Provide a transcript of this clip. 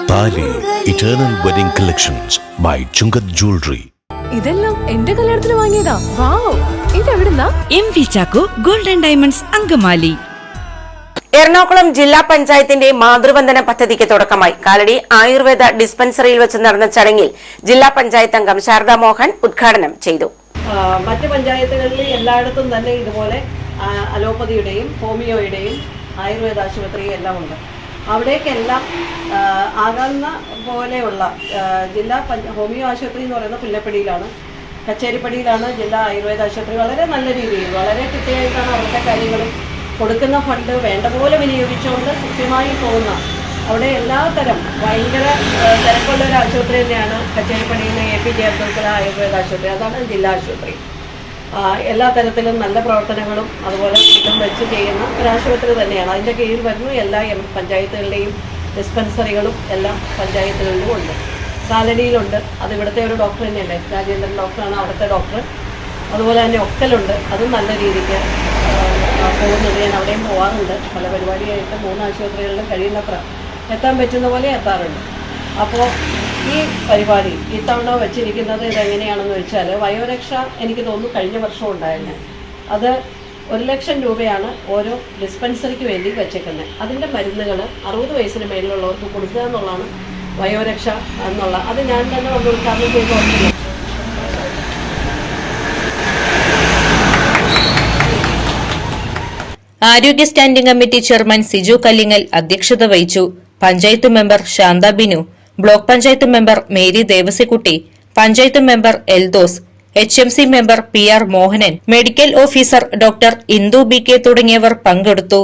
Eternal wedding collections by Chungath jewellery ഇതെല്ലാം എന്റെ കല്യാണത്തിന് വാങ്ങിയതാ. Wow. ഇതെവിടുന്നാ? M V Chacko golden diamonds Angamaly. Ernakulam ജില്ലാ പഞ്ചായത്തിന്റെ മാതൃവന്ദന പദ്ധതിക്ക് തുടക്കമായി. കാലടി ആയുർവേദ ഡിസ്പെൻസറിയിൽ വെച്ച് നടന്ന ചടങ്ങിൽ ജില്ലാ പഞ്ചായത്ത് അംഗം ശാരദാ മോഹൻ ഉദ്ഘാടനം ചെയ്തു. മറ്റു പഞ്ചായത്തുകളിൽ എല്ലായിടത്തും തന്നെ ഇതുപോലെ അലോപ്പതിയുടെയും ഹോമിയോയുടെയും ആയുർവേദ ആശുപത്രിയും എല്ലാം ഉണ്ട്. അവിടേക്കെല്ലാം ആകാവുന്ന പോലെയുള്ള ജില്ലാ പഞ്ച ഹോമിയോ ആശുപത്രി എന്ന് പറയുന്ന പുല്ലപ്പടിയിലാണ്. കച്ചേരിപ്പടിയിലാണ് ജില്ലാ ആയുർവേദ ആശുപത്രി. വളരെ നല്ല രീതിയിൽ വളരെ കൃത്യമായിട്ടാണ് അവിടുത്തെ കാര്യങ്ങൾ കൊടുക്കുന്ന ഫണ്ട് വേണ്ട പോലെ വിനിയോഗിച്ചുകൊണ്ട് കൃത്യമായി പോകുന്ന അവിടെ എല്ലാ തരം ഭയങ്കര തിരക്കുള്ള ഒരു ആശുപത്രി തന്നെയാണ് കച്ചേരിപ്പടിയിലെ A P J Abdul Kalam Ayurveda ആശുപത്രി. അതാണ് ജില്ലാ ആശുപത്രി. എല്ലാ തരത്തിലും നല്ല പ്രവർത്തനങ്ങളും അതുപോലെ ഇതും വെച്ച് ചെയ്യുന്ന ഒരു ആശുപത്രി തന്നെയാണ്. അതിന്റെ കീഴിൽ വരുന്ന എല്ലാ എം പഞ്ചായത്തുകളുടെയും ഡിസ്പെൻസറികളും എല്ലാം പഞ്ചായത്തുകളിലും ഉണ്ട്. കാലടിയിലുണ്ട് അത് ഇവിടുത്തെ ഒരു ഡോക്ടർ തന്നെയല്ലേ? രാജേന്ദ്രൻ ഡോക്ടറാണ് അവിടുത്തെ ഡോക്ടർ. അതുപോലെ തന്നെ ഒക്കലുണ്ട്. അതും നല്ല രീതിക്ക് പോകുന്നത് ഞാൻ അവിടെയും പോകാറുണ്ട് പല പരിപാടിയായിട്ട് മൂന്ന് ആശുപത്രികളിലും കഴിയുന്നത്ര എത്താൻ പറ്റുന്ന പോലെ എത്താറുണ്ട്. അപ്പോൾ ഈ പരിപാടി ഇത്തവണ വെച്ചിരിക്കുന്നത് ഇതെങ്ങനെയാണെന്ന് വെച്ചാൽ വയോരക്ഷ എനിക്ക് തോന്നുന്നു കഴിഞ്ഞ വർഷം ഉണ്ടായിരുന്നു. അത് ഒരു ലക്ഷം രൂപയാണ് ഓരോ ഡിസ്പെൻസറിക്ക് വേണ്ടി വെച്ചേക്കുന്നത് അതിന്റെ മരുന്നുകൾ അറുപത് വയസ്സിന് മേലുള്ളവർക്ക് കൊടുക്കുക എന്നുള്ളതാണ് വയോരക്ഷ എന്നുള്ള. അത് ഞാൻ തന്നെ വന്ന് ഉദ്ഘാടനം ചെയ്ത് ആരോഗ്യ standing committee chairman Siju Kallingal അധ്യക്ഷത വഹിച്ചു. Panchayat member Shantha Binu. Block panchayat member Mary Devassikutty panchayat member Eldhose H M C member P R Mohanan medical officer doctor Indu B K തുടങ്ങിയവർ പങ്കെടുത്തു.